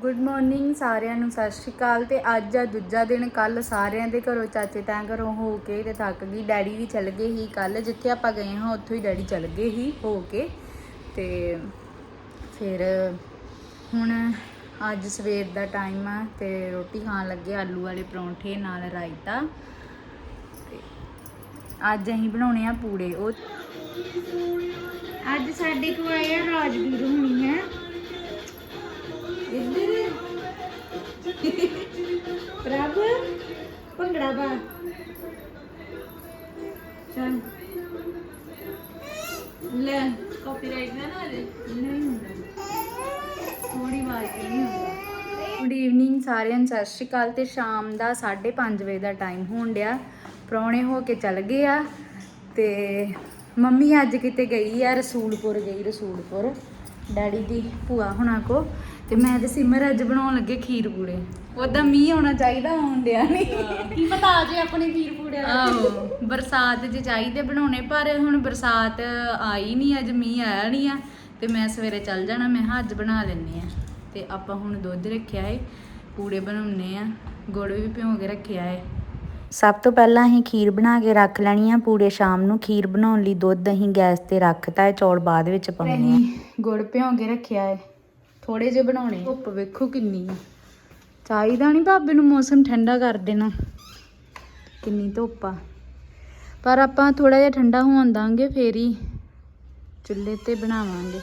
Good morning ਸਾਰਿਆਂ ਨੂੰ, ਸਤਿ ਸ਼੍ਰੀ ਅਕਾਲ। ਤੇ ਅੱਜ ਆ ਦੂਜਾ ਦਿਨ ਕੱਲ ਸਾਰਿਆਂ ਦੇ ਘਰੋਂ, ਚਾਚੇ ਤਾਂ ਘਰੋਂ ਹੋ ਕੇ ਤੇ ਥੱਕ ਗਈ। ਡੈਡੀ ਵੀ ਚਲ ਗਏ ਸੀ ਕੱਲ ਜਿੱਥੇ ਆਪਾਂ ਗਏ ਹਾਂ, ਉੱਥੋਂ ਹੀ ਡੈਡੀ ਚਲ ਗਏ ਸੀ ਹੋ ਕੇ। ਤੇ ਫਿਰ ਹੁਣ ਅੱਜ ਸਵੇਰ ਦਾ ਟਾਈਮ ਆ ਤੇ ਰੋਟੀ ਖਾਣ ਲੱਗੇ ਆਲੂ ਵਾਲੇ ਪਰੌਂਠੇ ਨਾਲ ਰਾਇਤਾ। ਤੇ ਅੱਜ ਅਸੀਂ ਬਣਾਉਣੇ ਆ ਪੂੜੇ। ਉਹ ਅੱਜ ਸਾਡੇ ਕੋਲ ਆਏ ਆ ਰਾਜਵੀਰ ਹੋਣੀ ਹੈ। ਪ੍ਰਭ ਭੰਗੜਾ ਪਾ। ਚੱਲ। ਲੈ। ਕਾਪੀਰਾਈਟ ਨਾ ਨਾ ਦੇ ਨਹੀਂ ਹੁੰਦਾ। ਥੋੜੀ ਵਾਰ ਕੇ ਨਹੀਂ ਹੁੰਦਾ ਗੁੱਡ ਈਵਨਿੰਗ ਸਾਰਿਆਂ ਨੂੰ ਸਤਿ ਸ਼੍ਰੀ ਅਕਾਲ। ਤੇ ਸ਼ਾਮ ਦਾ 5:30 ਵਜੇ ਦਾ ਟਾਈਮ ਹੋਣ ਡਿਆ। ਪ੍ਰਾਹੁਣੇ ਹੋ ਕੇ ਚੱਲ ਗਏ ਆ। ਤੇ ਮੰਮੀ ਅੱਜ ਕਿਤੇ ਗਈ ਆ ਰਸੂਲਪੁਰ ਗਈ ਰਸੂਲਪੁਰ। ਡੈਡੀ ਦੀ ਭੂਆ ਹੁਣਾਂ ਕੋ ਤੇ ਮੈਂ ਤੇ ਸਿਮਰ ਅੱਜ ਬਣਾਉਣ ਲੱਗੇ ਖੀਰ ਪੂੜੇ। ਉਹਦਾ ਮੀਂਹ ਆਉਣਾ ਚਾਹੀਦਾ ਆਉਣ ਡਿਆ ਨਹੀਂ ਕੀ ਪਤਾ ਆ ਜੇ ਆਪਣੇ ਵੀਰ ਪੂੜਿਆਂ ਦਾ। ਆਹੋ ਬਰਸਾਤ 'ਚ ਚਾਹੀਦੇ ਬਣਾਉਣੇ ਪਰ ਹੁਣ ਬਰਸਾਤ ਆਈ ਨਹੀਂ ਅੱਜ ਮੀਂਹ ਆਇਆ ਨਹੀਂ ਆ। ਤੇ ਮੈਂ ਸਵੇਰੇ ਚੱਲ ਜਾਣਾ ਮੈਂ ਕਿਹਾ ਅੱਜ ਬਣਾ ਲੈਨੇ ਆ। ਤੇ ਆਪਾਂ ਹੁਣ ਦੁੱਧ ਰੱਖਿਆ ਏ ਪੂੜੇ ਬਣਾਉਣੇ ਆ। ਗੁੜ ਵੀ ਭਿਉਂ ਕੇ ਰੱਖਿਆ ਏ। ਸਭ ਤੋਂ ਪਹਿਲਾਂ ਅਸੀਂ ਖੀਰ ਬਣਾ ਕੇ ਰੱਖ ਲੈਣੀ ਆ ਪੂੜੇ ਸ਼ਾਮ ਨੂੰ ਖੀਰ ਬਣਾਉਣ ਲਈ ਦੁੱਧ ਅਸੀਂ ਗੈਸ ਤੇ ਰੱਖਤਾ ਹੈ ਚੌਲ ਬਾਅਦ ਵਿੱਚ ਪਾਉਣੇ ਆ। ਗੁੜ ਭਿਉਂ ਕੇ ਰੱਖਿਆ ਏ। ਥੋੜੇ ਜਿਹੇ ਬਣਾਉਣੇ ਧੁੱਪ ਵੇਖੋ ਕਿੰਨੀ ਆ। ਚਾਹੀਦਾ ਨਹੀਂ ਭਾਬੀ ਨੂੰ ਮੌਸਮ ਠੰਡਾ ਕਰ ਦੇਣਾ। ਕਿੰਨੀ ਧੁੱਪ ਆ। ਪਰ ਆਪਾਂ ਥੋੜਾ ਜਿਹਾ ਠੰਡਾ ਹੋਣ ਦਾਂਗੇ ਫੇਰ ਹੀ ਚੁੱਲ੍ਹੇ ਤੇ ਬਣਾਵਾਂਗੇ।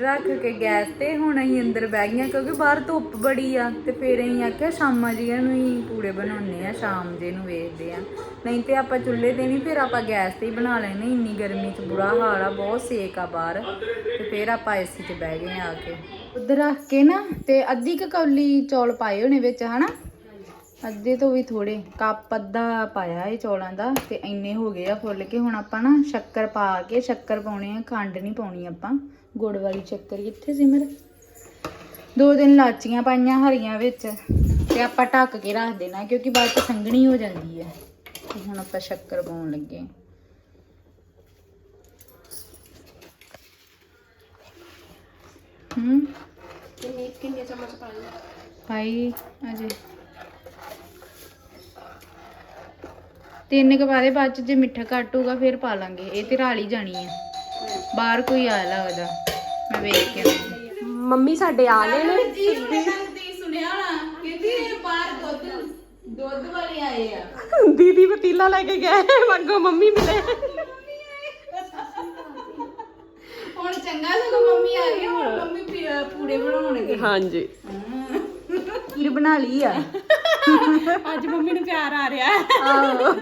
ਰੱਖ ਕੇ ਗੈਸ ਤੇ ਹੁਣ ਅਸੀਂ ਅੰਦਰ ਬਹਿ ਗਈਆਂ ਕਿਉਂਕਿ ਬਾਹਰ ਧੁੱਪ ਬੜੀ ਆ ਤੇ ਫਿਰ ਅਸੀਂ ਆਖਿਆ ਸ਼ਾਮਾਂ ਜੀਆਂ ਨੂੰ ਹੀ ਪੂੜੇ ਬਣਾਉਣੇ ਆ, ਸ਼ਾਮ ਜੇ ਨੂੰ ਵੇਖਦੇ ਆ। ਨਹੀਂ ਤੇ ਆਪਾਂ ਚੁੱਲ੍ਹੇ ਤੇ ਨਹੀਂ, ਫਿਰ ਆਪਾਂ ਗੈਸ ਤੇ ਹੀ ਬਣਾ ਲੈਣੇ ਇੰਨੀ ਗਰਮੀ 'ਚ ਬੁਰਾ ਹਾਲ ਆ, ਬਹੁਤ ਸੇਕ ਆ ਬਾਹਰ ਤੇ ਫੇਰ ਆਪਾਂ ਏਸੀ 'ਚ ਬਹਿ ਗਏ ਆ ਕੇ। ਉੱਧਰ ਰੱਖ ਕੇ ਨਾ ਤੇ ਅੱਧੀ ਕੁ ਕੌਲੀ ਚੌਲ ਪਾਏ ਹੋਣੇ ਵਿੱਚ, ਹਨਾ? ਅੱਧੇ ਤੋਂ ਵੀ ਥੋੜੇ ਕੱਪ ਅੱਧਾ ਪਾਇਆ ਇਹ ਚੌਲਾਂ ਦਾ ਤੇ ਇੰਨੇ ਹੋ ਗਏ ਆ ਫੁੱਲ ਕੇ। ਹੁਣ ਆਪਾਂ ਨਾ ਸ਼ੱਕਰ ਪਾ ਕੇ, ਸ਼ੱਕਰ ਪਾਉਣੇ ਆ, ਖੰਡ ਨਹੀਂ ਪਾਉਣੀ ਆਪਾਂ। ਗੁੜ ਵਾਲੀ ਸ਼ੱਕਰ ਕਿੱਥੇ ਸਿਮਰ ਦੋ ਦਿਨ ਲਾਚੀਆਂ ਪਾਈਆਂ ਹਰੀਆਂ ਵਿੱਚ ਤੇ ਆਪਾਂ ਢੱਕ ਕੇ ਰੱਖ ਦੇਣਾ ਕਿਉਂਕਿ ਬਾਅਦ ਚ ਸੰਘਣੀ ਹੋ ਜਾਂਦੀ ਹੈ। ਤੇ ਹੁਣ ਆਪਾਂ ਸ਼ੱਕਰ ਪਾਉਣ ਲੱਗੇ ਹੂੰ। ਕਿੰਨੇ ਕਿੰਨੇ ਚਮਚ ਪਾਣੀ? ਭਾਈ ਅਜੇ। ਤਿੰਨ ਕੁ ਪਾ ਦੇ ਬਾਅਦ ਚ ਜੇ ਮਿੱਠਾ ਘੱਟ ਹੋਊਗਾ ਫਿਰ ਪਾ ਲਾਂਗੇ। ਇਹ ਤੇ ਰਾਲੀ ਜਾਣੀ ਹੈ ਬਾਹਰ ਕੋਈ ਆ ਲੱਗਦਾ। ਮੈਂ ਵੇਖ ਕੇ ਆਉਂਦੀ ਮੰਮੀ ਸਾਡੇ ਆ ਗਏ ਨੇ। ਸੁਣਿਆ ਨਾ ਕਹਿੰਦੀ ਬਾਹਰ ਦੁੱਧ ਦੁੱਧ ਵਾਲੇ ਆਏ ਆ। ਦੀਦੀ ਪਤੀਲਾ ਲੈ ਕੇ ਗਏ ਮੰਗੋ ਮੰਮੀ ਮਿਲੇ। ਹੁਣ ਚੰਗਾ ਸਗੋਂ ਮੰਮੀ ਆ ਗਈ ਹੁਣ ਮੰਮੀ ਪੀ- ਪੂੜੇ ਬਣਾਉਣਗੇ। ਹਾਂਜੀ। ਖੀਰ ਬਣਾ ਲਈ ਆ। ਅੱਜ ਮੰਮੀ ਨੂੰ ਪਿਆਰ ਆ ਰਿਹਾ। ਆਹੋ।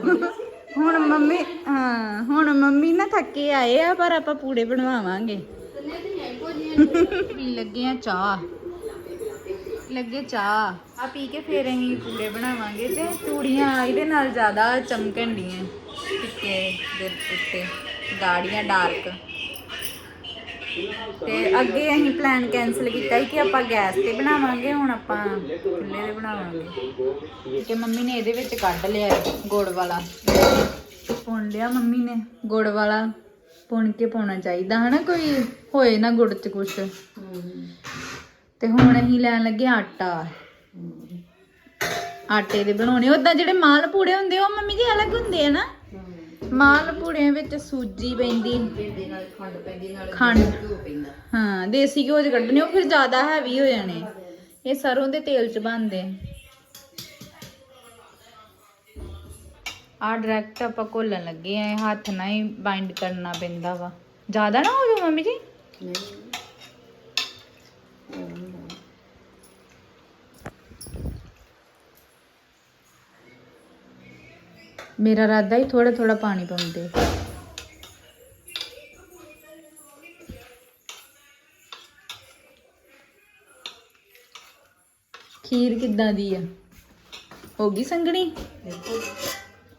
ਹੁਣ ਮੰਮੀ, ਹਾਂ, ਹੁਣ ਮੰਮੀ ਨਾ ਥੱਕੇ ਆਏ ਆ, ਪਰ ਆਪਾਂ ਪੂੜੇ ਬਣਵਾਵਾਂਗੇ। ਪੀ ਲੱਗੇ ਆ ਚਾਹ। ਲੱਗੇ ਚਾਹ। ਆ ਪੀ ਕੇ ਫੇਰ ਅਸੀਂ ਪੂੜੇ ਬਣਾਵਾਂਗੇ ਤੇ ਚੂੜੀਆਂ ਇਹਦੇ ਨਾਲ ਜ਼ਿਆਦਾ ਚਮਕਣ ਡੀਆਂ ਟਿੱਕੇ ਦੇ ਉੱਤੇ, ਗਾੜੀਆਂ, ਡਾਰਕ। ਤੇ ਅੱਗੇ ਅਸੀਂ ਪਲਾਨ ਕੈਨਸਲ ਕੀਤਾ ਸੀ ਕਿ ਆਪਾਂ ਗੈਸ ਤੇ ਬਣਾਵਾਂਗੇ, ਹੁਣ ਆਪਾਂ ਚੁੱਲ੍ਹੇ ਤੇ ਬਣਾਵਾਂਗੇ। ਤੇ ਮੰਮੀ ਨੇ ਇਹਦੇ ਵਿੱਚ ਕੱਢ ਲਿਆ ਗੁੜ ਵਾਲਾ। ਪੁਣ ਲਿਆ ਮੰਮੀ ਨੇ, ਗੁੜ ਵਾਲਾ। ਪੁਣ ਕੇ ਪਾਉਣਾ ਚਾਹੀਦਾ, ਹਨਾ? ਕੋਈ ਹੋਏ ਨਾ ਗੁੜ ਚ ਕੁਛ। ਤੇ ਹੁਣ ਅਸੀਂ ਲੈਣ ਲੱਗੇ ਆਟਾ। ਆਟੇ ਦੇ ਬਣਾਉਣੇ ਉਦਾਂ ਜਿਹੜੇ ਮਾਲ ਪੂੜੇ ਹੁੰਦੇ ਉਹ ਮੰਮੀ ਜੀ ਅਲੱਗ ਹੁੰਦੇ ਆ ਨਾ? ਮਾਲ ਪੂੜਿਆਂ ਵਿੱਚ ਸੂਜੀ ਪੈਂਦੀ। ਖੰਡ। ਹਾਂ, ਦੇਸੀ ਘਿਓ ਚ ਕੱਢਣੇ, ਉਹ ਫਿਰ ਜ਼ਿਆਦਾ ਹੈਵੀ ਹੋ ਜਾਣੇ। ਇਹ ਸਰੋਂ ਦੇ ਤੇਲ ਚ ਬਣਦੇ। ਆ ਡਾਇਰੈਕਟ ਆਪਾਂ ਘੋਲਣ ਲੱਗੇ ਆ, ਇਹ ਹੱਥ ਨਾਲ ਹੀ ਬਾਈਂਡ ਕਰਨਾ ਪੈਂਦਾ ਵਾ। ਜ਼ਿਆਦਾ ਨਾ ਹੋ ਜਾਊ ਮੰਮੀ ਜੀ। ਮੇਰਾ ਰਾਦਾ ਹੀ ਥੋੜਾ ਥੋੜਾ ਪਾਣੀ ਪਾਉਂਦੇ। ਖੀਰ ਕਿੱਦਾਂ ਦੀ ਆ? ਹੋ ਗਈ ਸੰਗਣੀ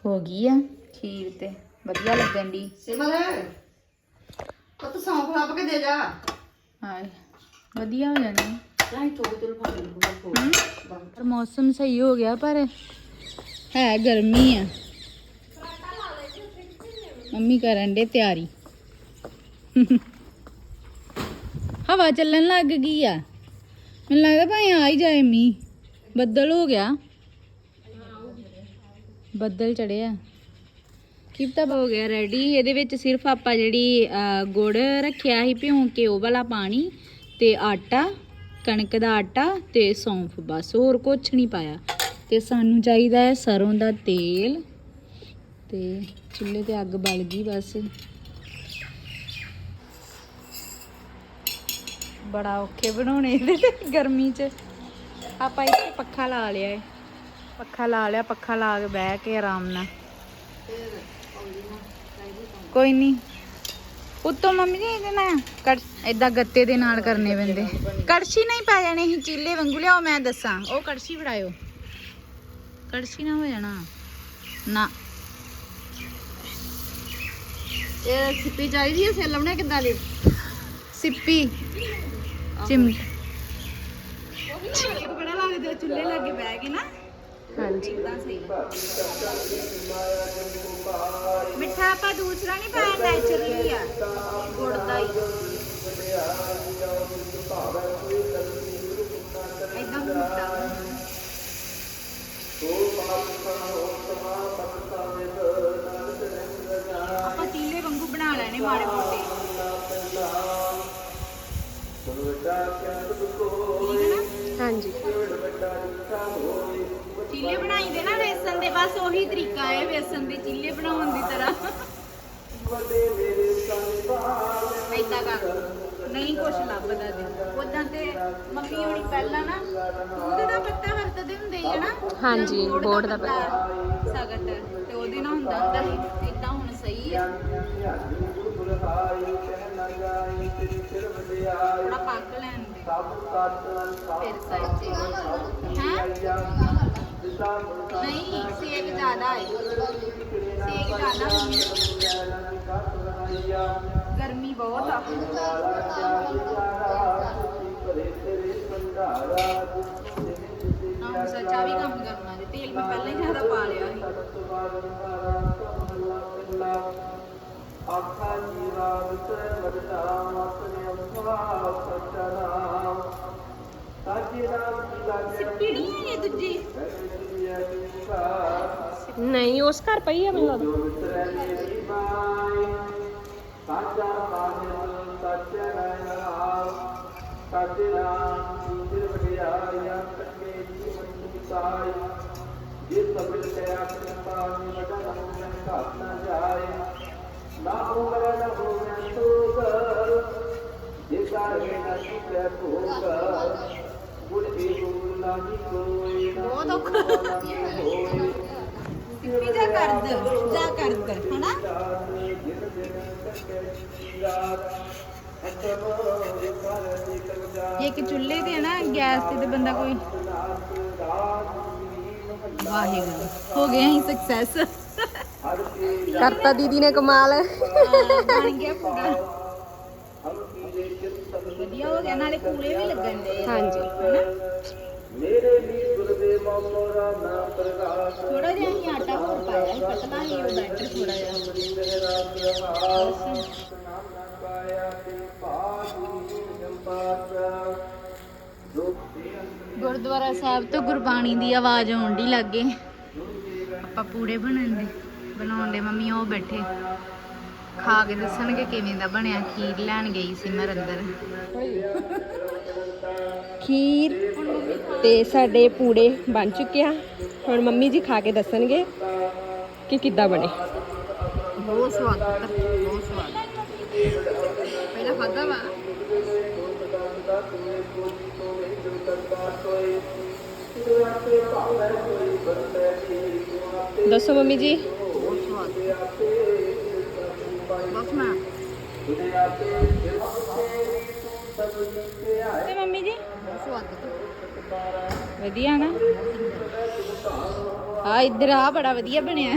ਹੋ ਗਈ ਆ। ਖੀਰ ਤੇ ਵਧੀਆ ਲੱਗਣ ਦੀ ਸਿਮਰ ਪੁੱਤ ਸੌਂਫ ਲੱਭ ਕੇ ਦੇ ਜਾ। ਹਾਏ ਵਧੀਆ ਹੋ ਜਾਣੀ। ਚਾਹੀ ਚੋਕ ਤੁਲ ਫੜ ਹਮ? ਪਰ ਮੌਸਮ ਸਹੀ ਹੋ ਗਿਆ ਪਰ ਹੈ ਗਰਮੀ ਆ। ਮੰਮੀ ਕਰਨ ਦੇ ਤਿਆਰੀ। ਹਵਾ ਚੱਲਣ ਲੱਗ ਗਈ ਆ। ਮੈਨੂੰ ਲੱਗਦਾ ਭਾਈ ਆ ਹੀ ਜਾਏ ਮੀਂਹ। ਬੱਦਲ ਹੋ ਗਿਆ। ਬੱਦਲ ਚੜਿਆ ਕਿਪਤਾ ਹੋ ਗਿਆ ਰੈਡੀ ਇਹਦੇ ਵਿੱਚ ਸਿਰਫ ਆਪਾਂ ਜਿਹੜੀ ਗੁੜ ਰੱਖਿਆ ਸੀ ਭਿਉਂ ਕੇ, ਉਹ ਵਾਲਾ ਪਾਣੀ ਤੇ ਆਟਾ, ਕਣਕ ਦਾ ਆਟਾ ਤੇ ਸੌਂਫ। ਬਸ ਹੋਰ ਕੁਝ ਨਹੀਂ ਪਾਇਆ। ਤੇ ਸਾਨੂੰ ਚਾਹੀਦਾ ਹੈ ਸਰੋਂ ਦਾ ਤੇਲ ਤੇ ਚੁੱਲ੍ਹੇ ਤੇ ਅੱਗ ਬਲ ਗਈ ਬਸ। ਬੜਾ ਔਖੇ ਬਣਾਉਣੇ ਇਹਦੇ ਤੇ ਗਰਮੀ 'ਚ। ਆਪਾਂ ਇੱਥੇ ਪੱਖਾ ਲਾ ਲਿਆ ਏ। ਪੱਖਾ ਲਾ ਲਿਆ, ਪੱਖਾ ਲਾ ਕੇ ਬਹਿ ਕੇ ਆਰਾਮ ਨਾਲ। ਕੋਈ ਨਹੀਂ ਉੱਤੋਂ ਮੰਮੀ ਜੀ ਇਹਦੇ ਨਾਲ ਕੜ ਇਦਾਂ ਗੱਤੇ ਦੇ ਨਾਲ ਕਰਨੇ ਪੈਂਦੇ। ਕੜਛੀ ਨਹੀਂ ਪੈ ਜਾਣੀ ਸੀ ਚੀਲੇ ਵਾਂਗੂ ਲਿਆਓ, ਮੈਂ ਦੱਸਾਂ। ਉਹ ਕੜਛੀ ਫੜਾਇਓ। ਕੜਛੀ ਨਾ ਹੋ ਜਾਣਾ। ਨਾ। ਇਹ ਸਿੱਪੀ ਚਾਹੀਦੀ ਹੈ ਸੇਲ ਬਣਾ ਕਿੱਦਾਂ ਦੀ? ਸਿੱਪੀ। ਚਿਮ। ਬੜਾ ਲੱਗਦਾ ਚੁੱਲ੍ਹੇ ਲੱਗੇ ਬਹਿ ਕੇ ਨਾ ਹਾਂਜੀ। ਮਿੱਠਾ ਆਪਾਂ ਦੂਸਰਾ ਨਹੀਂ ਪਾਇਆ ਨੈਚੁਰਲੀ ਆ। ਗੁੜ ਦਾ ਹੀ। ਇਦਾਂ ਮਿੱਠਾ। ਆਪਾਂ ਲੈਣੇ ਮਾੜੇ ਮੋਟੇ। ਹਾਂਜੀ। ਚੀਲੇ ਬਣਾਈਦੇ ਨਾ ਵੇਸਣ ਦੇ ਬਸ ਉਹੀ ਤਰੀਕਾ ਹੈ ਵੇਸਣ ਦੇ ਚੀਲੇ ਬਣਾਉਣ ਦੀ ਤਰ੍ਹਾਂ। ਏਦਾਂ ਕਰ। ਨਹੀਂ ਕੁਛ ਲੱਭਦਾ ਤੇ ਉਦਾਂ ਤੇ ਮੰਮੀ ਹੋਣੀ ਪਹਿਲਾਂ ਨਾ ਉਹਦੇ ਦਾ ਪੱਤਾ ਵਰਤਦੇ ਹੁੰਦੇ ਹਾਂਜੀ, ਬੋੜ ਬੋੜ ਦਾ ਸਗਟ ਤੇ ਉਹਦੇ ਨਾਲ ਹੁੰਦਾ ਹੁੰਦਾ ਸੀ। ਏਦਾਂ ਹੁਣ ਸਹੀ ਹੈ। ਲੈਣ ਦੇ ਫਿਰ ਸਾਈਡ ਤੇ ਹੈ ਨਹੀਂ ਸੇਕ ਜ਼ਿਆਦਾ ਹੈ ਸੇਕ ਜ਼ਿਆਦਾ ਮੰਮੀ ਗਰਮੀ ਬਹੁਤ ਆ ਆਹ ਸੱਚਾ ਵੀ ਕੰਮ ਕਰਨਾ ਆਖਾ ਜੀਵਾ ਵਿਤ ਵਡਦਾ ਆਪਣੇ ਅੰਮਾ ਸੱਚਾ ਨਾਮ ਸਾਜੇ ਨਾਮ ਕੀ ਲਾਗੇ ਸਿੱਪੀ ਨਹੀਂ ਹੈ ਇਹ ਦੂਜੀ ਨਹੀਂ ਉਸ ਘਰ ਪਈ ਆ ਮੈਨੂੰ ਲੱਗਦਾ। ਉਤਰੈ ਮੇਰੀ ਸੱਚਾ ਨਾਮ ਸਾਜੇ ਨਾਮ ਕੀ ਦਿਲ ਵਡਿਆਇਆ ਕੱਟੇ ਜੀਵਨ ਦੀ ਸਾਈ ਜੇ ਸਭਿਲ ਤੇ ਆਪਣੇ ਪਾਣੀ ਵਡਾ ਨਾ ਜਾਏ। ਨਾ ਹੋਵੇ ਨਾ ਹੋਵੇ ਤੋਗ ਜੇ ਸਾਰੇ ਨਾ ਸੁਪੇ ਭੋਗ ਗੁਰ ਏ ਗੁਰ ਨਾਹੀ ਕੋਈ ਬਹੁਤ ਔਖਾ ਸਿੱਪੀ ਜਾ ਕਰਦ ਜਾ ਕਰਦ ਹਨਾ ਇਹ ਇੱਕ ਚੁੱਲ੍ਹੇ ਤੇ ਹੈ ਨਾ ਗੈਸ ਤੇ ਤੇ ਬੰਦਾ ਕੋਈ ਵਾਹਿਗੁਰੂ ਹੋ ਗਏ ਅਸੀਂ ਸਕਸੈਸ ਕਰਤਾ ਦੀਦੀ ਨੇ ਕਮਾਲ। ਬਣ ਗਿਆ ਪੂਰਾ ਵਧੀਆ ਹੋ ਗਿਆ ਨਾਲੇ ਪੂਰੇ ਵੀ ਲੱਗਣ ਦੇ ਹਾਂਜੀ। ਮੇਰੇ ਲਈ ਗੁਰਦੇਵ ਮੋਰਾ ਨਾਮ ਪ੍ਰਗਾਸ ਥੋੜਾ ਜਿਹਾ ਹੀ ਆਟਾ ਹੋਰ ਪਾਇਆ ਪਤਲਾ ਹੀ ਉਹ ਬੈਟਰ ਥੋੜਾ ਜਿਹਾ। ਗੁਰਦੁਆਰਾ ਸਾਹਿਬ ਤੋਂ ਗੁਰਬਾਣੀ ਦੀ ਆਵਾਜ਼ ਆਉਣ ਦੀ ਲੱਗੇ। ਆਪਾਂ ਪੂੜੇ ਬਣਨ ਦੇ ਬਣਾਉਣ ਦੇ ਮੰਮੀ ਉਹ ਬੈਠੇ। ਖਾ ਕੇ ਦੱਸਣਗੇ ਕਿਵੇਂ ਦਾ ਬਣਿਆ ਖੀਰ ਲੈਣ ਗਈ ਸੀ ਮੈਂ ਅੰਦਰ ਖੀਰ ਤੇ ਸਾਡੇ ਪੂੜੇ ਬਣ ਚੁੱਕੇ ਆ। ਹੁਣ ਮੰਮੀ ਜੀ ਖਾ ਕੇ ਦੱਸਣਗੇ ਕਿ ਕਿੱਦਾਂ ਬਣੇ। ਬਹੁਤ ਸਵਾਦ ਬਹੁਤ ਸਵਾਦ। ਪਹਿਲਾਂ ਖਾਦਾ ਵਾ? ਦੱਸੋ ਮੰਮੀ ਜੀ। ਬਸ ਮੈਂ ਤੇ ਮੰਮੀ ਜੀ? ਸਵਾਦ ਵਧੀਆ ਨਾ? ਆ ਇੱਧਰ ਆ, ਬੜਾ ਵਧੀਆ ਬਣਿਆ।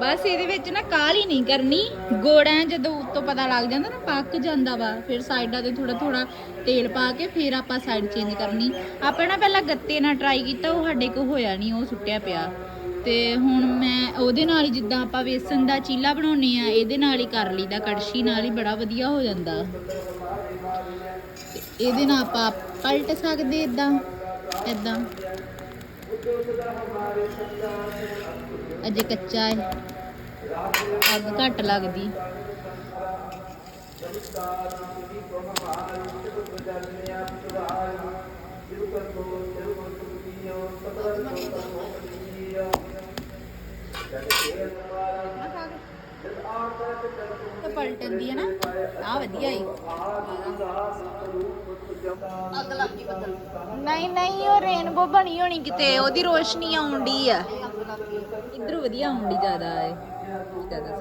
ਬਸ ਇਹਦੇ ਵਿੱਚ ਨਾ ਕਾਲੀ ਨਹੀਂ ਕਰਨੀ। ਗੋੜਾ ਜਦੋਂ ਉੱਤੋਂ ਪਤਾ ਲੱਗ ਜਾਂਦਾ ਨਾ, ਪੱਕ ਜਾਂਦਾ ਵਾ। ਫਿਰ ਸਾਈਡਾਂ ਤੇ ਥੋੜਾ ਥੋੜਾ ਤੇਲ ਪਾ ਕੇ ਫਿਰ ਆਪਾਂ ਸਾਈਡ ਚੇਂਜ ਕਰਨੀ। ਆਪਾਂ ਨਾ ਪਹਿਲਾਂ ਗੱਤੇ ਨਾਲ ਟਰਾਈ ਕੀਤਾ, ਉਹ ਸਾਡੇ ਕੋ ਹੋਇਆ ਨਹੀਂ, ਉਹ ਸੁੱਟਿਆ ਪਿਆ। ਤੇ ਹੁਣ ਮੈਂ ਉਹਦੇ ਨਾਲ ਹੀ ਜਿੱਦਾਂ ਆਪਾਂ ਵੇਸਣ ਦਾ ਚੀਲਾ ਬਣਾਉਨੇ ਆ ਇਹਦੇ ਨਾਲ ਹੀ ਕਰ ਲਈਦਾ, ਕੜਛੀ ਨਾਲ ਹੀ ਬੜਾ ਵਧੀਆ ਹੋ ਜਾਂਦਾ। ਇਹਦੇ ਨਾਲ ਆਪਾਂ ਪਲਟ ਸਕਦੇ ਇਦਾਂ ਇਦਾਂ ਅਜੇ ਕੱਚਾ ਹੈ, ਅੱਗ ਘੱਟ ਲੱਗਦੀ। ਤੇ ਪਲਟਣ ਦੀ ਹੈ ਨਾ। ਆ ਵਧੀਆ ਈ। ਨਹੀਂ ਨਹੀਂ ਉਹ ਰੇਨਬੋ ਬਣੀ ਹੋਣੀ ਕਿਤੇ। ਉਹਦੀ ਰੋਸ਼ਨੀ ਆਉਂਦੀ ਆ। ਇਧਰੋਂ ਵਧੀਆ ਆਉਂਦੀ ਜ਼ਿਆਦਾ ਹੈ ਜ਼ਿਆਦਾ।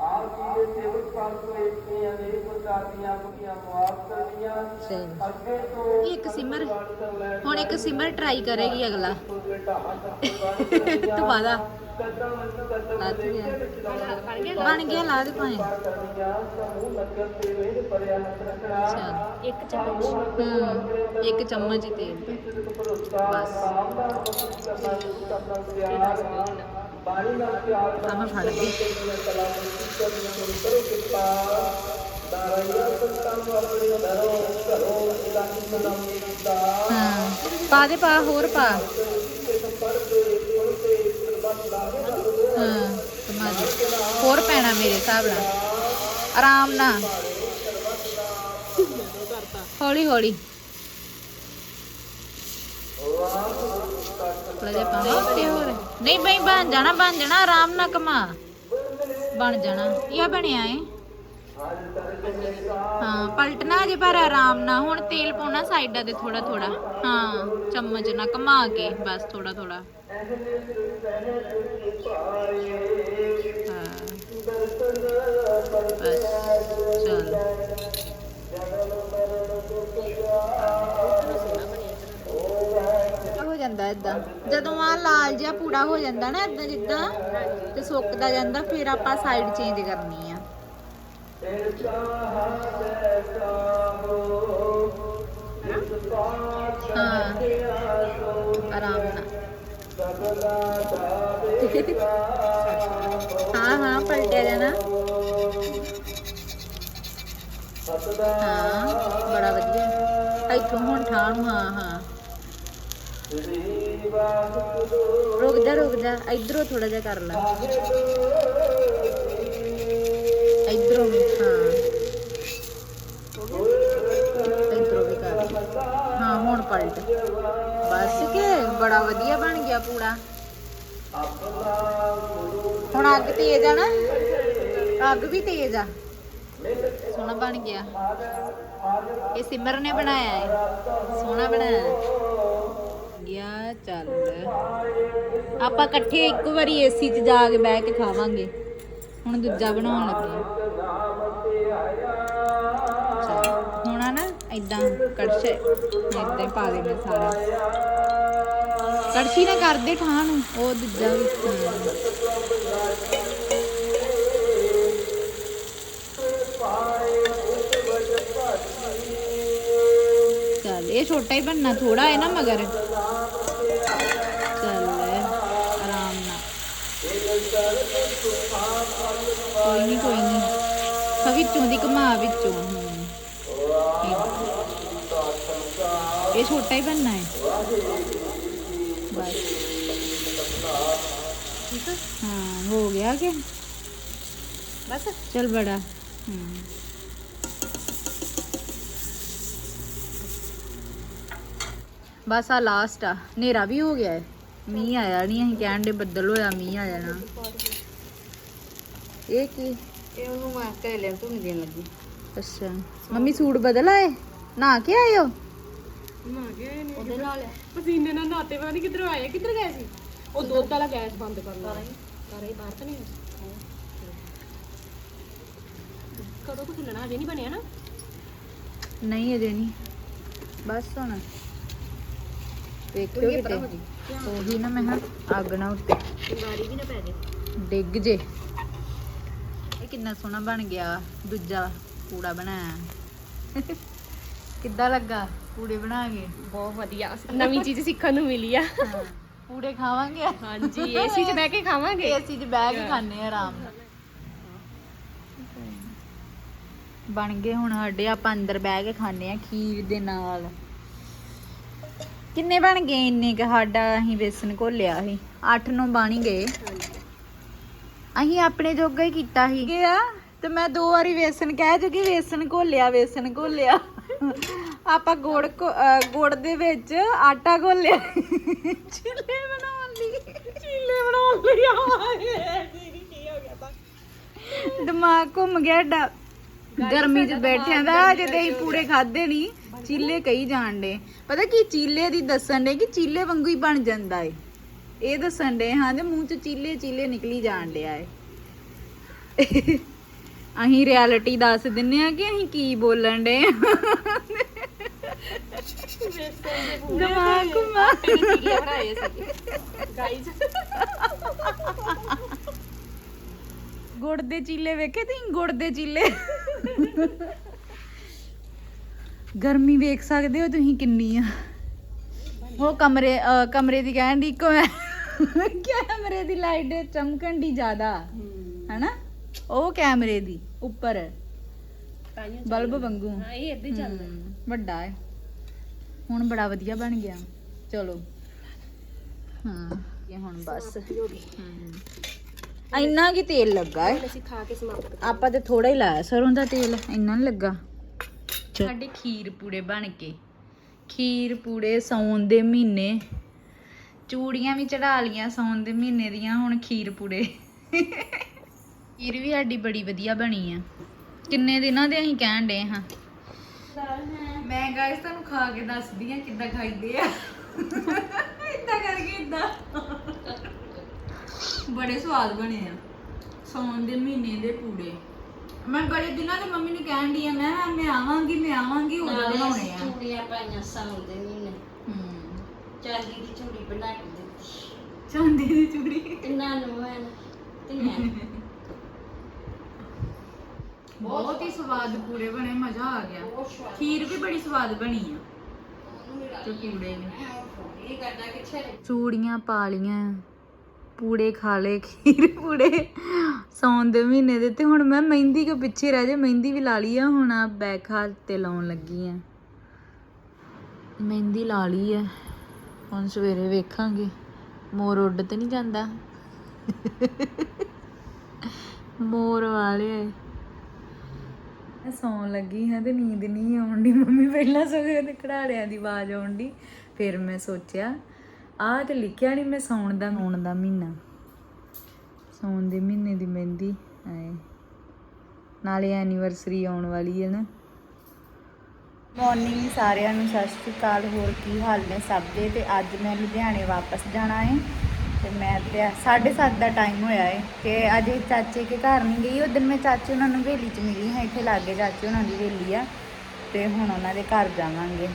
ਆਪ ਜੀ ਦੇ ਸੇਵਕ ਪਾਸੋਂ ਇਤਨੀਆਂ ਅਨੇਕ ਪ੍ਰਕਾਰ ਦੀਆਂ ਬੁੱਧੀਆਂ ਮੁਆਫ ਕਰਨੀਆਂ। ਅੱਗੇ ਤੋਂ ਇਹ ਇੱਕ ਸਿਮਰ। ਹੁਣ ਇੱਕ ਸਿਮਰ ਟਰਾਈ ਕਰੇਗੀ ਅਗਲਾ। ਤੂੰ ਵਾਦਾ। ਬਣ ਗਿਆ ਲਾ ਦੇ ਚੱਲ ਇੱਕ ਚਮਚ। ਹੂੰ ਇੱਕ ਚਮਚ ਹੀ ਤੇਲ ਦਾ। ਬਸ। ਆ ਮੈਂ ਫੜ ਗਈ ਹਾਂ ਪਾ ਦੇ ਪਾ ਹੋਰ ਪਾ। ਹਾਂ ਕਮਾ ਦੇ ਹੋਰ ਪੈਣਾ ਮੇਰੇ ਹਿਸਾਬ ਨਾਲ। ਆਰਾਮ ਨਾਲ। ਹੌਲੀ ਹੌਲੀ। ਥੋੜਾ ਜਿਹਾ ਪਾਵਾਂ ਤੇ ਹੋਰ ਨਹੀਂ ਬਈ, ਬਣ ਜਾਣਾ ਬਣ ਜਾਣਾ, ਆਰਾਮ ਨਾਲ ਕਮਾ। ਬਣ ਜਾਣਾ। ਇਹ ਬਣਿਆ ਏ ਹਾਂ, ਪਲਟਣਾ ਜੇ ਪਰ ਆਰਾਮ ਨਾਲ। ਹੁਣ ਤੇਲ ਪਾਉਣਾ ਸਾਈਡਾਂ ਤੇ ਥੋੜਾ ਥੋੜਾ ਹਾਂ, ਚਮਚ ਨਾਲ ਕਮਾ ਕੇ, ਬਸ ਥੋੜਾ ਥੋੜਾ ਹਾਂ ਬਸ ਚਲ ਹੋ ਜਾਂਦਾ ਇਦਾਂ ਜਦੋਂ ਆ ਲਾਲ ਜਿਹਾ ਪੂੜਾ ਹੋ ਜਾਂਦਾ ਨਾ ਇਦਾਂ ਜਿੱਦਾਂ, ਤੇ ਸੁੱਕਦਾ ਜਾਂਦਾ, ਫਿਰ ਆਪਾਂ ਸਾਈਡ ਚੇਂਜ ਕਰਨੀ ਆ। ਹਾਂ। ਆਰਾਮ ਨਾਲ। ਹਾਂ ਹਾਂ, ਪਲਟਿਆ ਜਾਣਾ ਹਾਂ, ਬੜਾ ਵਧੀਆ। ਇੱਥੋਂ ਹੁਣ ਠਾਹ ਨੂੰ ਹਾਂ ਹਾਂ। ਰੁਕ ਜਾ ਰੁਕ ਜਾ, ਇਧਰੋਂ ਥੋੜਾ ਜਿਹਾ ਕਰ ਲੈ। ਇਧਰੋਂ ਵੀ, ਹਾਂ। ਇਧਰੋਂ ਵੀ ਕਰ। ਹਾਂ, ਹੁਣ ਪਲਟ। ਬੜਾ ਵਧੀਆ ਬਣ ਗਿਆ ਪੂੜਾ। ਹੁਣ ਅੱਗ ਤੇਜ਼ ਆ ਨਾ। ਅੱਗ ਵੀ ਤੇਜ਼ ਆ। ਸੋਹਣਾ ਬਣ ਗਿਆ। ਇਹ ਸਿਮਰ ਨੇ ਬਣਾਇਆ ਹੈ ਸੋਹਣਾ ਬਣਾਇਆ। ਗਿਆ ਚੱਲ। ਆਪਾਂ ਇਕੱਠੇ ਇੱਕ ਵਾਰੀ ਏਸੀ 'ਚ ਜਾ ਕੇ ਬਹਿ ਕੇ ਖਾਵਾਂਗੇ। ਹੁਣ ਦੂਜਾ ਬਣਾਉਣ ਲੱਗੇ ਹੁਣ ਆ ਨਾ ਇਦਾਂ ਕੜਛੇ। ਇਦਾਂ ਹੀ ਪਾ ਦੇਣਾ ਸਾਰਾ। ਕੜਛੀ ਨਾ ਕਰਦੇ ਠਾਹ ਨੂੰ। ਉਹ ਦੂਜਾ ਵੀ। ਚੱਲ ਇਹ ਛੋਟਾ ਹੀ ਬਣਨਾ ਥੋੜਾ ਹੈ ਨਾ ਮਗਰ। ਚੱਲ ਆਰਾਮ ਨਾਲ। ਕੋਈ ਨਹੀਂ ਕੋਈ ਨਹੀਂ ਹਾਂ ਵਿੱਚੋਂ ਦੀ ਘੁਮਾ ਵਿੱਚੋਂ। ਇਹ ਛੋਟਾ ਹੀ ਬਣਨਾ ਹੈ। ਬਸ ਠੀਕ ਹੈ ਹਾਂ ਹੋ ਗਿਆ ਕਿ ਬਸ ਚਲ ਬੜਾ ਹੂੰ ਬਸ ਆ ਲਾਸਟ ਆ ਹਨੇਰਾ ਵੀ ਹੋ ਗਿਆ ਹੈ ਮੀਂਹ ਆਇਆ ਨਹੀਂ ਅਸੀਂ ਕਹਿਣ ਦੇ ਬੱਦਲ ਹੋਇਆ ਮੀਂਹ ਆ ਜਾਣਾ ਇਹ ਕੀ ਇਹ ਉਹਨੂੰ ਮੈਂ ਕਰੇਲੇ ਨੂੰ ਧੁੰਨ ਦੇਣ ਲੱਗੀ ਅੱਛਾ ਮੰਮੀ ਸੂਟ ਬਦਲ ਆਏ ਨਹਾ ਕੇ ਉਹਦੇ ਨਾਲ। ਪਸੀਨੇ ਨਾਲ ਨਾਤੇ ਪਤਾ ਨਹੀਂ ਕਿੱਧਰੋਂ ਆਏ ਕਿੱਧਰ ਗਏ ਸੀ? ਉਹ ਦੁੱਧ ਵਾਲਾ ਗੈਸ ਬੰਦ ਕਰੇ ਬਾਹਰ ਤਾਂ ਨਹੀਂ ਕਦੋਂ ਕੁ ਖੁੱਲਣਾ ਅਜੇ ਨਹੀਂ ਬਣਿਆ ਨਾ? ਨਹੀਂ ਅਜੇ ਨਹੀਂ। ਬਸ ਹੁਣ ਵੇਖਿਓ ਕਿਤੇ। ਉਹੀ ਨਾ ਮੈਂ ਕਿਹਾ ਅੱਗ ਨਾ ਉੱਤੇ। ਗਾੜੀ ਵੀ ਨਾ ਪੈ ਜੇ ਡਿੱਗ ਜੇ। ਇਹ ਕਿੰਨਾ ਸੋਹਣਾ ਬਣ ਗਿਆ। ਦੂਜਾ ਪੂੜਾ ਬਣਾਇਆ। ਕਿੱਦਾਂ ਲੱਗਾ? ਪੂੜੇ ਬਣਾ ਕੇ। ਬਹੁਤ ਵਧੀਆ। ਨਵੀਂ ਚੀਜ਼ ਸਿੱਖਣ ਨੂੰ ਮਿਲੀ ਆ। ਹਾਂ ਪੂੜੇ ਖਾਵਾਂਗੇ ਹਾਂਜੀ ਏਸੀ 'ਚ ਬਹਿ ਕੇ ਖਾਵਾਂਗੇ। ਏਸੀ 'ਚ ਬਹਿ ਕੇ ਖਾਣੇ ਆ ਆਰਾਮ ਨਾਲ। ਬਣ ਗਏ ਹੁਣ ਸਾਡੇ ਆਪਾਂ ਅੰਦਰ ਬਹਿ ਕੇ ਖਾਣੇ ਆ ਖੀਰ ਦੇ ਨਾਲ। ਕਿੰਨੇ ਬਣ ਗਏ ਇੰਨੇ ਕਿ? ਸਾਡਾ ਅਸੀਂ ਵੇਸਣ ਘੋਲਿਆ ਸੀ। 8 ਨੂੰ ਬਣ ਗਏ। ਅਸੀਂ ਆਪਣੇ ਜੋਗਾ ਹੀ ਕੀਤਾ ਸੀ। ਗਿਆ ਤੇ ਮੈਂ ਦੋ ਵਾਰੀ ਵੇਸਣ ਕਹਿ ਚੁੱਕੀ ਵੇਸਣ ਘੋਲਿਆ ਵੇਸਣ ਘੋਲਿਆ। ਆਪਾਂ ਗੁੜ ਅਹ ਗੁੜ ਦੇ ਵਿੱਚ ਆਟਾ ਘੋਲਿਆ। ਚਿੱਲੇ ਬਣਾਉਣ ਲਈ। ਚੀਲੇ ਬਣਾਉਣ ਲਈ ਆਏ ਕੀ ਹੋ ਗਿਆ ਤਾਂ ਦਿਮਾਗ ਘੁੰਮ ਗਿਆ ਡਾ ਗਰਮੀ 'ਚ ਬੈਠਿਆਂ ਦਾ ਜਦੇ ਹੀ ਪੂੜੇ ਖਾਦੇ ਨਹੀਂ ਚੀਲੇ ਕਈ ਜਾਣ ਡੇ ਪਤਾ ਕੀ ਚੀਲੇ ਦੀ ਦੱਸਣ ਡੇ ਕਿ ਚੀਲੇ ਵਾਂਗੂ ਹੀ ਬਣ ਜਾਂਦਾ ਏ। ਇਹ ਦੱਸਣ ਡੇ ਹਾਂ ਤੇ ਮੂੰਹ 'ਚ ਚੀਲੇ ਚੀਲੇ ਨਿਕਲੀ ਜਾਣ ਡਿਆ ਏ। ਅਸੀਂ ਰਿਐਲਿਟੀ ਦੱਸ ਦਿੰਨੇ ਆ ਕਿ ਅਸੀਂ ਕੀ ਬੋਲਣ ਡੇ ਬਣਾਏ ਸੀ ਗਾਈਜ਼ ਗੁੜ ਦੇ ਚੀਲੇ ਵੇਖੇ ਤੁਸੀਂ? ਗੁੜ ਦੇ ਚੀਲੇ। ਗਰਮੀ ਵੇਖ ਸਕਦੇ ਹੋ ਤੁਸੀਂ ਕਿੰਨੀ ਆ। ਉਹ ਕਮਰੇ ਅਹ ਕਮਰੇ ਦੀ ਕਹਿਣ ਦੀ ਕੋ ਕੈਮਰੇ ਦੀ ਲਾਈਟ ਚਮਕਣ ਦੀ ਜ਼ਿਆਦਾ। ਹੈਨਾ? ਉਹ ਕੈਮਰੇ ਦੀ ਉੱਪਰ। ਬਲਬ ਵਾਂਗੂ। ਹਾਂ ਇਹ ਇੱਦਾਂ ਚੱਲਦਾ। ਵੱਡਾ ਹੈ। ਹੁਣ ਬੜਾ ਵਧੀਆ ਬਣ ਗਿਆ। ਚਲੋ। ਹਾਂ ਇਹ ਹੁਣ ਬਸ। ਇੰਨਾ ਕੀ ਤੇਲ ਲੱਗਾ ਹੈ ਅਸੀਂ ਖਾ ਕੇ ਸਮਾਪਤ ਆਪਾਂ ਤੇ ਥੋੜਾ ਹੀ ਲਾਇਆ ਸਰੋਂ ਦਾ ਤੇਲ ਇੰਨਾ ਨਹੀਂ ਲੱਗਾ। ਸਾਡੇ ਖੀਰ ਪੂੜੇ ਬਣ ਕੇ। ਖੀਰ ਪੂੜੇ ਸੌਣ ਦੇ ਮਹੀਨੇ। ਚੂੜੀਆਂ ਵੀ ਚੜਾ ਲੀਆਂ ਸੌਣ ਦੇ ਮਹੀਨੇ ਦੀਆਂ ਹੁਣ ਖੀਰ ਪੂੜੇ। ਖੀਰ ਵੀ ਸਾਡੀ ਬੜੀ ਵਧੀਆ ਬਣੀ ਆ। ਕਿੰਨੇ ਦਿਨਾਂ ਦੇ ਅਸੀਂ ਕਹਿਣ ਡੇ ਹਾਂ? ਮੈਂ ਗਾਇਸ ਤੁਹਾਨੂੰ ਖਾ ਕੇ ਦੱਸਦੀ ਆ ਕਿੱਦਾਂ ਖਾਈਦੇ ਆ। ਇਦਾਂ ਕਰਕੇ ਇਦਾਂ। ਬੜੇ ਸਵਾਦ ਬਣੇ ਆ। ਸੌਣ ਦੇ ਮਹੀਨੇ ਦੇ ਪੂੜੇ। ਮੈਂ ਬੜੇ ਦਿਨਾਂ ਤੋਂ ਮੰਮੀ ਨੂੰ ਕਹਿਣ ਦੀ ਆ ਮੈਂ ਮੈਂ ਆਵਾਂਗੀ ਮੈਂ ਆਵਾਂਗੀ ਉਦੋਂ ਬਣਾਉਣੇ ਆ। ਚੂੜੀਆਂ ਪਾਈਆਂ ਸਾਉਣ ਦੇ ਮਹੀਨੇ। ਹੂੰ। ਚਾਂਦੀ ਦੀ ਚੂੜੀ ਬਣਾ ਕੇ ਦਿੱਤੀ ਚਾਂਦੀ ਦੀ ਚੂੜੀ। ਤਿੰਨਾਂ ਨੂੰ ਹੈ ਨੂੰ। ਬਹੁਤ ਹੀ ਸਵਾਦ ਪੂੜੇ ਬਣੇ ਮਜ਼ਾ ਆ ਗਿਆ। ਖੀਰ ਵੀ ਬੜੀ ਸਵਾਦ ਬਣੀ ਆ। ਤੇ ਪੂੜੇ ਵੀ। ਚੂੜੀਆਂ ਪਾ ਲੀਆਂ ਪੂੜੇ ਖਾ ਲਏ ਖੀਰ ਪੂੜੇ ਸੌਣ ਦੇ ਮਹੀਨੇ ਦੇ। ਤੇ ਹੁਣ ਮੈਂ ਮਹਿੰਦੀ ਕੋ ਪਿੱਛੇ ਰਹਿ ਜੇ ਮਹਿੰਦੀ ਵੀ ਲਾ ਲਈ ਆ ਹੁਣ ਆ ਬੈਕ ਹੱਥ ਤੇ ਲਾਉਣ ਲੱਗੀ ਆ। ਮਹਿੰਦੀ ਲਾ ਲਈ ਆ ਹੁਣ ਸਵੇਰੇ ਵੇਖਾਂਗੇ। ਮੋਰ ਉੱਡ ਤੇ ਨਹੀਂ ਜਾਂਦਾ। ਮੋਰ ਵਾਲੇ। ਮੈਂ ਸੌਣ ਲੱਗੀ ਹਾਂ ਤੇ ਨੀਂਦ ਨਹੀਂ ਆਉਣ ਦੀ ਮੰਮੀ ਪਹਿਲਾਂ ਸੋਏ ਤੇ ਘੜਾੜਿਆਂ ਦੀ ਆਵਾਜ਼ ਆਉਣ ਦੀ ਫਿਰ ਮੈਂ ਸੋਚਿਆ, ਆਹ ਤੇ ਲਿਖਿਆ ਨਹੀਂ ਮੈਂ ਸੌਣ ਦਾ ਸੌਣ ਦਾ ਮਹੀਨਾ। ਸੌਣ ਦੇ ਮਹੀਨੇ ਦੀ ਮਹਿੰਦੀ, ਆਏ। ਨਾਲੇ ਐਨੀਵਰਸਰੀ ਆਉਣ ਵਾਲੀ ਹੈ ਨਾ। ਮਾਰਨਿੰਗ ਸਾਰਿਆਂ ਨੂੰ ਸਤਿ ਸ਼੍ਰੀ ਅਕਾਲ। ਹੋਰ ਕੀ ਹਾਲ ਨੇ ਸਭ ਦੇ? ਤੇ ਅੱਜ ਮੈਂ ਲੁਧਿਆਣੇ ਵਾਪਸ ਜਾਣਾ ਹੈ। ਤੇ ਮੈਂ ਤੇ 7:30 ਦਾ ਟਾਈਮ ਹੋਇਆ ਹੈ ਤੇ ਅੱਜ ਚਾਚੇ ਕੇ ਘਰ ਨਹੀਂ ਗਈ ਉਦੋਂ ਮੈਂ ਚਾਚੇ ਉਹਨਾਂ ਨੂੰ ਹਵੇਲੀ 'ਚ ਮਿਲੀ ਹਾਂ ਇੱਥੇ ਲਾਗੇ ਚਾਚੇ ਉਹਨਾਂ ਦੀ ਹਵੇਲੀ ਆ ਤੇ ਹੁਣ ਉਹਨਾਂ ਦੇ ਘਰ ਜਾਵਾਂਗੇ।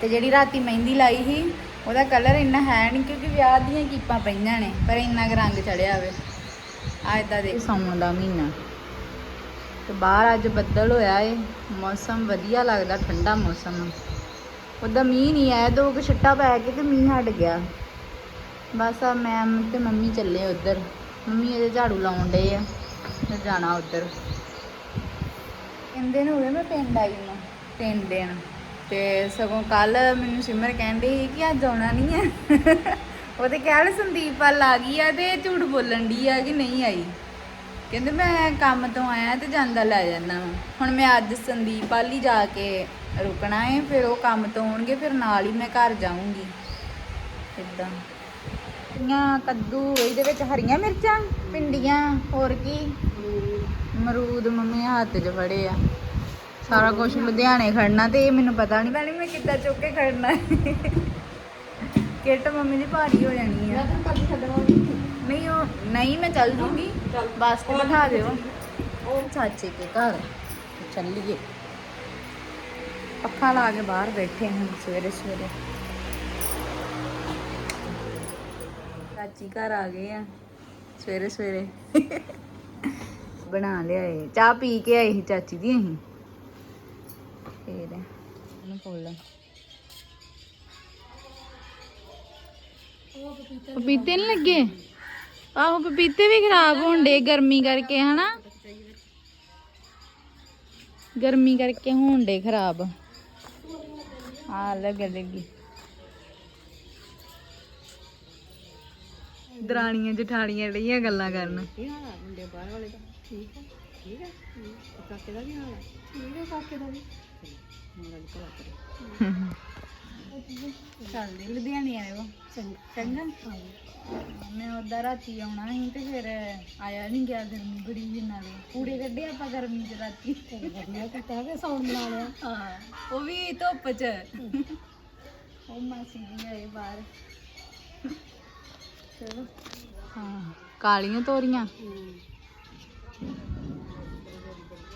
ਤੇ ਜਿਹੜੀ ਰਾਤੀ ਮਹਿੰਦੀ ਲਾਈ ਸੀ ਉਹਦਾ ਕਲਰ ਇੰਨਾ ਹੈ ਨਹੀਂ ਕਿਉਂਕਿ ਵਿਆਹ ਦੀਆਂ ਕੀਪਾਂ ਪਈਆਂ ਨੇ ਪਰ ਇੰਨਾ ਕੁ ਰੰਗ ਚੜਿਆ ਹੋਵੇ ਅੱਜ ਦਾ ਦੇ ਸੌਣ ਦਾ ਮਹੀਨਾ। ਤੇ ਬਾਹਰ ਅੱਜ ਬੱਦਲ ਹੋਇਆ ਏ ਮੌਸਮ ਵਧੀਆ ਲੱਗਦਾ ਠੰਡਾ ਮੌਸਮ। ਉਹਦਾ ਮੀਂਹ ਨਹੀਂ ਆਇਆ ਦੋ ਕੁ ਛਿੱਟਾ ਪੈ ਕੇ ਤੇ ਮੀਂਹ ਹਟ ਗਿਆ। ਬਸ ਆ ਮੈਂ ਤੇ ਮੰਮੀ ਚੱਲੇ ਉਧਰ। ਮੰਮੀ ਇਹਦੇ ਝਾੜੂ ਲਾਉਣ ਡੇ ਆ ਤੇ ਜਾਣਾ ਉਧਰ। ਕਹਿੰਦੇ ਨੂੰ ਹੋਏ ਮੈਂ ਪਿੰਡ ਆਈ ਨੂੰ ਪਿੰਡ ਦਿਨ। ਤੇ ਸਗੋਂ ਕੱਲ ਮੈਨੂੰ ਸਿਮਰ ਕਹਿੰਦੀ ਸੀ ਕਿ ਅੱਜ ਆਉਣਾ ਨਹੀਂ ਹੈ ਉਹ ਤੇ ਕਹਿ ਲਈ ਸੰਦੀਪ ਵੱਲ ਆ ਗਈ ਆ ਤੇ ਝੂਠ ਬੋਲਣ ਦੀ ਆ ਕਿ ਨਹੀਂ ਆਈ। ਕਹਿੰਦੇ ਮੈਂ ਕੰਮ ਤੋਂ ਆਇਆ ਤੇ ਜਾਂਦਾ ਲੈ ਜਾਂਦਾ ਵਾਂ। ਹੁਣ ਮੈਂ ਅੱਜ ਸੰਦੀਪ ਵੱਲ ਹੀ ਜਾ ਕੇ ਰੁਕਣਾ ਹੈ ਫਿਰ ਉਹ ਕੰਮ ਤੋਂ ਆਉਣਗੇ, ਫਿਰ ਨਾਲ ਹੀ ਮੈਂ ਘਰ ਜਾਊਂਗੀ। ਇਦਾਂ ਆਂ ਕੱਦੂ ਇਹਦੇ ਵਿੱਚ ਹਰੀਆਂ ਮਿਰਚਾਂ ਭਿੰਡੀਆਂ ਹੋਰ ਕੀ? ਮਰੂਦ ਮੰਮੀ ਹੱਥ 'ਚ ਫੜੇ ਆ। ਸਾਰਾ ਕੁਝ ਲੁਧਿਆਣੇ ਖੜਨਾ ਤੇ ਇਹ ਮੈਨੂੰ ਪਤਾ ਨਹੀਂ ਭੈਣੇ ਮੈਂ ਕਿੱਦਾਂ ਚੁੱਕ ਕੇ ਖੜਨਾ। ਕਿੱਟ ਮੰਮੀ ਦੀ ਭਾਰੀ ਹੋ ਜਾਣੀ ਆ। ਨਹੀਂ ਉਹ ਨਹੀਂ ਮੈਂ ਚੱਲ ਜੂੰਗੀ। ਬਸ ਤੇ ਬਿਠਾ ਦਿਓ। ਉਹ ਚਾਚੇ ਕੇ ਘਰ। ਚੱਲੀਏ। ਪੱਖਾ ਲਾ ਕੇ ਬਾਹਰ ਬੈਠੇ ਹਾਂ ਸਵੇਰੇ ਸਵੇਰੇ ਚਾਚੀ ਘਰ ਆ ਗਏ ਆ ਸਵੇਰੇ ਸਵੇਰੇ ਬਣਾ ਲਿਆਏ ਚਾਹ ਪੀ ਕੇ ਆਏ ਸੀ ਚਾਚੀ ਦੀ ਅਸੀਂ ਫੇਰ ਉਹਨੂੰ ਫੁੱਲ ਪਪੀਤੇ ਨਹੀਂ ਲੱਗੇ ਆਹੋ ਪਪੀਤੇ ਵੀ ਖਰਾਬ ਹੋਣ ਡੇ ਗਰਮੀ ਕਰਕੇ ਹਨਾ ਗਰਮੀ ਕਰਕੇ ਹੋਣ ਡੇ ਖਰਾਬ ਆ ਲੱਗ ਲੱਗੀ ਦਰਾਣੀਆਂ ਜਠਾਣੀਆਂ ਰਹੀਆਂ ਗੱਲਾਂ ਕਰਨ। ਕੀ ਹਾਲ ਆ ਮੁੰਡੇ ਬਾਹਰ ਵਾਲੇ ਦਾ ਠੀਕ ਹੈ ਠੀਕ ਹੈ ਹਮ, ਤੇ ਕਾਕੇ ਦਾ ਵੀ ਹਾਲ ਹੈ ਠੀਕ ਹੈ ਕਾਕੇ ਦਾ ਵੀ। ਮੋਰਾ ਦੀ ਭਲਾ ਕਰੇ। ਚੱਲਦੇ ਲੁਧਿਆਣੇ ਆਏ ਵਾ। ਚੰਗਾ। ਮੈਂ ਉਦਾਂ ਰਾਤੀ ਆਉਣਾ ਸੀ ਤੇ ਫਿਰ ਆਇਆ ਨਹੀਂ ਗਿਆ ਗਰਮੀ ਬੜੀ ਜੀ ਨਾਲੇ। ਪੂੜੇ ਕੱਢੇ ਆਪਾਂ ਗਰਮੀ ਚ ਰਾਤੀ। ਵਧੀਆ ਕੀਤਾ ਕਿ ਸੌਣ ਬਣਾ ਲਿਆ। ਹਾਂ ਉਹ ਵੀ ਧੁੱਪ ਚ। ਉਹ ਮਾਸੀ ਜੀ ਆਏ ਬਾਹਰ। ਚਲੋ ਹਾਂ, ਕਾਲੀਆਂ ਤੋਰੀਆਂ।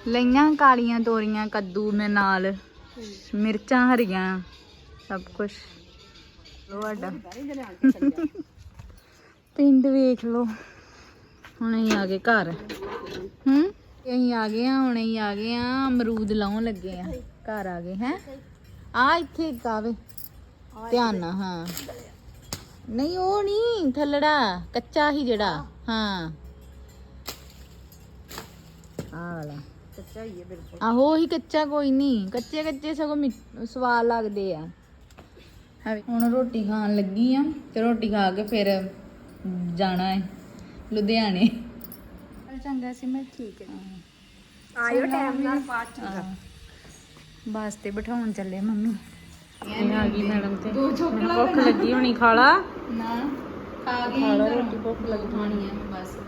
ਲਈਆਂ ਕਾਲੀਆਂ ਤੋਰੀਆਂ ਕੱਦੂ ਮੈਂ ਨਾਲ, ਮਿਰਚਾਂ ਹਰੀਆਂ, ਸਭ ਕੁਝ ਲੋ ਪਿੰਡ ਵੇਖ ਲੋ ਹੁਣ ਅਸੀਂ ਆ ਗਏ ਘਰ। ਹੂੰ? ਅਸੀਂ ਆ ਗਏ ਆ ਹੁਣ ਅਸੀਂ ਆ ਗਏ ਆ ਅਮਰੂਦ ਲਾਉਣ ਲੱਗੇ ਆ ਘਰ ਆ ਗਏ, ਹੈ? ਆ ਇੱਥੇ ਇੱਕ ਆਵੇ। ਧਿਆਨ ਨਾਲ, ਹਾਂ। ਨਹੀਂ ਉਹ ਨਹੀਂ ਥੱਲੜਾ ਕੱਚਾ ਹੀ ਜਿਹੜਾ। ਹਾਂ। ਆ ਵਾਲਾ। ਸੱਚਾ ਹੀ ਹੈ ਬਿਲਕੁਲ। ਆਹੋ ਹੀ ਕੱਚਾ ਕੋਈ ਨਹੀਂ। ਕੱਚੇ ਕੱਚੇ ਸਗੋਂ ਮਿੱਠ- ਸਵਾਦ ਲੱਗਦੇ ਆ। ਹਾਂ। ਹੁਣ ਰੋਟੀ ਖਾਣ ਲੱਗੀ ਆ ਤੇ ਰੋਟੀ ਖਾ ਕੇ ਫਿਰ ਜਾਣਾ ਹੈ ਲੁਧਿਆਣੇ। ਚੰਗਾ ਸੀ ਮੈਂ ਠੀਕ ਹੈ। ਆਇਓ ਟਾਈਮ ਨਾਲ ਬਾਅਦ ਚ ਬੱਸ ਤੇ ਬਿਠਾਉਣ ਚੱਲੇ ਮੰਮੀ। ਇਹ ਆ ਗਈ ਮੈਡਮ ਤੇ। ਮੈਨੂੰ ਭੁੱਖ ਲੱਗੀ ਹੋਣੀ ਖਾਲਾ ਨਾ ਖਾ ਗਏ ਖਾ ਲਾ ਘਰੋਂ। ਰੋਟੀ, ਭੁੱਖ ਲੱਗੀ ਖਾਣੀ ਹੈ ਬਸ।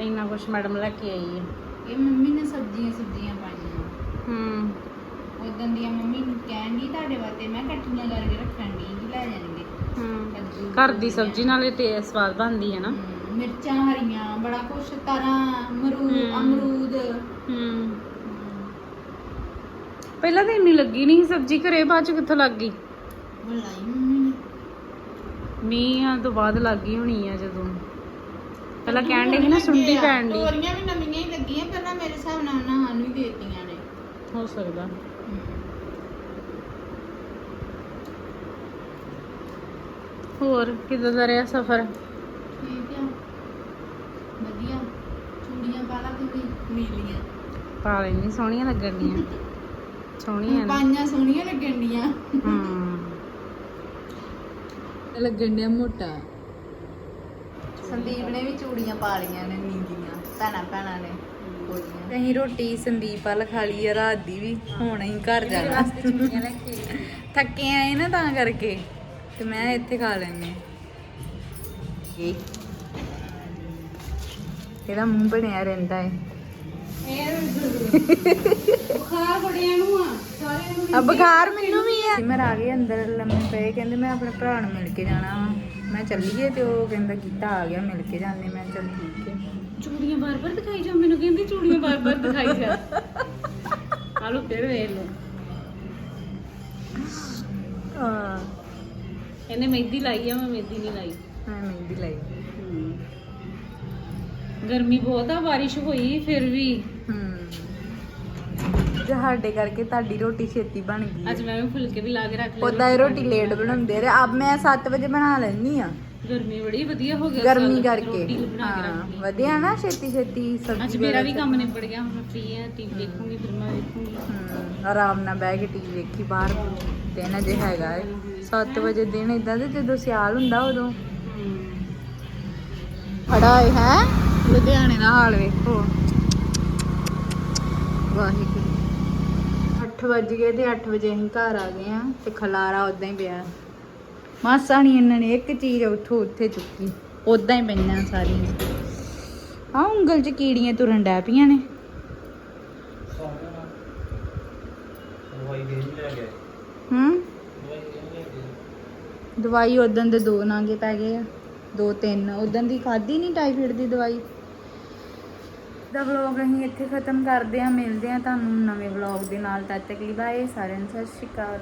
ਇੰਨਾ ਕੁਛ ਮੈਡਮ ਲੈ ਕੇ ਆਈ ਹੈ ਇਹ ਮੰਮੀ ਨੇ ਸਬਜ਼ੀਆਂ ਸਬਜ਼ੀਆਂ ਪਾਈਆਂ। ਹੂੰ। ਉਦੋਂ ਦੀਆਂ ਮੰਮੀ ਕਹਿਣ ਦੀ ਤੁਹਾਡੇ ਵਾਸਤੇ ਮੈਂ ਇਕੱਠੀਆਂ ਕਰਕੇ ਰੱਖਣ ਦੀ ਕਿ ਲੈ ਜਾਣਗੇ। ਹੂੰ। ਕੱਦੂ ਘਰ ਦੀ ਸਬਜ਼ੀ ਨਾਲੇ ਤੇ ਸਵਾਦ ਬਣਦੀ ਹੈ ਨਾ। ਹਮ, ਮਿਰਚਾਂ ਹਰੀਆਂ ਬੜਾ ਕੁਛ ਤਰਾਂ ਅਮਰੂਦ। ਅਮਰੂਦ। ਹੂੰ। ਪਹਿਲਾਂ ਤਾਂ ਇੰਨੀ ਲੱਗੀ ਨਹੀਂ ਸੀ ਸਬਜ਼ੀ ਘਰੇ ਬਾਅਦ ਚ ਕਿੱਥੋਂ ਲੱਗ ਗਈ? ਮੰਮੀ ਨੇ ਮੀਂਹਾਂ ਤੋਂ ਬਾਅਦ ਲੱਗ ਗਈ ਹੋਣੀ ਆ ਜਦੋਂ। ਪਹਿਲਾਂ ਕਹਿਣ ਦੇ ਸੀ ਨਾ ਸੁੰਡੀ ਪੈਣ ਦੀ ਤੋਰੀਆਂ ਵੀ ਨਵੀਆਂ ਹੀ ਲੱਗੀਆਂ ਪਹਿਲਾਂ ਮੇਰੇ ਹਿਸਾਬ ਨਾਲ ਉਹਨਾਂ ਸਾਨੂੰ ਹੀ ਦੇਤੀਆਂ ਨੇ। ਹੋ ਸਕਦਾ। ਹੋਰ ਕਿਦਾਂ ਦਾ ਰਿਹਾ ਸਫ਼ਰ? ਠੀਕ ਆ। ਵਧੀਆ। ਚੂੜੀਆਂ ਪਾ ਲਾ ਤੂੰ ਵੀ। ਨੀਲੀਆਂ। ਪਾ ਲੈਣੀ ਸੋਹਣੀਆਂ ਲੱਗਣੀਆਂ ਸੋਹਣੀਆਂ ਨੇ। ਪਾਈਆਂ ਸੋਹਣੀਆਂ ਲੱਗਣ ਡੀਆਂ। ਹੂੰ। ਲੱਗਣ ਡਿਆ ਮੋਟਾ। ਸੰਦੀਪ ਨੇ ਵੀ ਚੂੜੀਆਂ ਪਾ ਲਈਆਂ ਨੇ ਨੀਲੀਆਂ ਭੈਣਾਂ ਭੈਣਾਂ ਨੇ ਤੇ ਅਸੀਂ ਰੋਟੀ ਸੰਦੀਪ ਵੱਲ ਖਾ ਲਈ ਆ ਰਾਤ ਦੀ ਵੀ। ਹੁਣ ਅਸੀਂ ਘਰ ਜਾਣਾ। ਥੱਕੇ ਆਏ ਨਾ ਤਾਂ ਕਰਕੇ। ਤੇ ਮੈਂ ਇੱਥੇ ਖਾ ਲੈਣੀ ਇਹਦਾ ਮੂੰਹ ਬਣਿਆ ਰਹਿੰਦਾ ਹੈ ਬੁਖਾਰ ਬੜਿਆਂ ਨੂੰ ਆ ਸਾਰਿਆਂ ਨੂੰ ਅਬ ਬੁਖਾਰ ਮੈਨੂੰ ਵੀ ਆ। ਸਿਮਰ ਆ ਗਏ ਅੰਦਰ ਲੰਮੇ ਪਏ ਕਹਿੰਦੇ ਮੈਂ ਆਪਣੇ ਭਰਾ ਨੂੰ ਮਿਲ ਕੇ ਜਾਣਾ ਵਾ। ਮੈਂ ਚੱਲੀਏ ਤੇ ਉਹ ਕਹਿੰਦਾ ਕੀਤਾ ਆ ਗਿਆ ਮਿਲ ਕੇ ਜਾਂਦੇ ਮੈਂ ਚੱਲ ਠੀਕ ਹੈ। ਚੂੜੀਆਂ ਬਾਰ-ਬਾਰ ਦਿਖਾਈ ਜਾ ਮੈਨੂੰ ਕਹਿੰਦੀ ਚੂੜੀਆਂ ਬਾਰ-ਬਾਰ ਦਿਖਾਈ ਜਾ। ਆਲੋ ਫਿਰ ਵੇਖ ਲਓ। ਹਾਂ। ਇਹਨੇ ਮਹਿੰਦੀ ਲਾਈ ਆ ਮੈਂ ਮਹਿੰਦੀ ਨਹੀਂ ਲਾਈ। ਮੈਂ ਮਹਿੰਦੀ ਲਾਈ। ਗਰਮੀ ਬਹੁਤ ਆ ਬਾਰਿਸ਼ ਹੋਈ ਫਿਰ ਵੀ ਹੂੰ ਸਾਡੇ ਕਰਕੇ ਤੁਹਾਡੀ ਰੋਟੀ ਛੇਤੀ ਬਣ ਗਈ ਅੱਜ ਮੈਂ ਵੀ ਫੁਲਕੇ ਵੀ ਲਾ ਕੇ ਰੱਖ ਲਏ ਉਦਾਂ ਇਹ ਰੋਟੀ ਲੇਟ ਬਣਾਉਂਦੇ ਰੇ ਅਬ ਮੈਂ 7 ਵਜੇ ਬਣਾ ਲੈਣੀ ਆ ਗਰਮੀ ਬੜੀ ਵਧੀਆ ਹੋ ਗਿਆ ਗਰਮੀ ਕਰਕੇ। ਹਾਂ ਵਧੀਆ ਨਾ ਛੇਤੀ ਛੇਤੀ ਸਬਜ਼ੀ ਅੱਜ ਮੇਰਾ ਵੀ ਕੰਮ ਨਿਬੜ ਗਿਆ ਹੁਣ ਫ੍ਰੀ ਆ ਟੀਵੀ ਦੇਖੂੰਗੀ ਫਿਰ ਮੈਂ ਵੇਖੂੰਗੀ ਹਮ, ਆਰਾਮ ਨਾਲ ਬਹਿ ਕੇ ਟੀਵੀ ਵੇਖੀ ਬਾਹਰ। ਦਿਨ ਅਜੇ ਹੈਗਾ ਏ। 7 ਵਜੇ ਦਿਨ ਇਦਾਂ ਦੇ ਜਦੋਂ ਸਿਆਲ ਹੁੰਦਾ ਉਦੋਂ। ਖੜਾ ਹੈ। ਲੁਧਿਆਣੇ ਦਾ ਹਾਲ ਵੇਖੋ। ਵਾਹਿਗੁਰੂ। 8 ਵਜ ਗਏ ਤੇ 8 ਵਜੇ ਅਸੀਂ ਘਰ ਆ ਗਏ ਆ ਤੇ ਖਲਾਰਾ ਉਦਾਂ ਹੀ ਪਿਆ। ਮਾਸਾ ਨਹੀਂ ਇਹਨਾਂ ਨੇ ਇੱਕ ਚੀਜ਼ ਉੱਥੋਂ ਉੱਥੇ ਚੁੱਕੀ ਉਦਾਂ ਹੀ ਪਈਆਂ ਸਾਰੀਆਂ। ਆ ਉਂਗਲ 'ਚ ਕੀੜੀਆਂ ਤੁਰਨ ਡੈ ਪਈਆਂ ਨੇ। ਦਵਾਈ ਹੂੰ? ਉਦੋਂ ਦੇ ਦੋ ਨਾਂਗੇ ਪੈ ਗਏ ਆ ਦੋ ਤਿੰਨ। ਉਦੋਂ ਦੀ ਖਾਧੀ ਨਹੀਂ ਟਾਈਫਾਇਡ ਦੀ ਦਵਾਈ। ਦਾ ਵਲੌਗ ਅਸੀਂ ਇੱਥੇ ਖਤਮ ਕਰਦੇ ਹਾਂ, ਮਿਲਦੇ ਹਾਂ ਤੁਹਾਨੂੰ ਨਵੇਂ ਵਲੌਗ ਦੇ ਨਾਲ, ਤਦ ਤੱਕ ਲਈ ਬਾਏ ਸਾਰਿਆਂ ਨੂੰ, ਸਤਿ ਸ਼੍ਰੀ ਅਕਾਲ।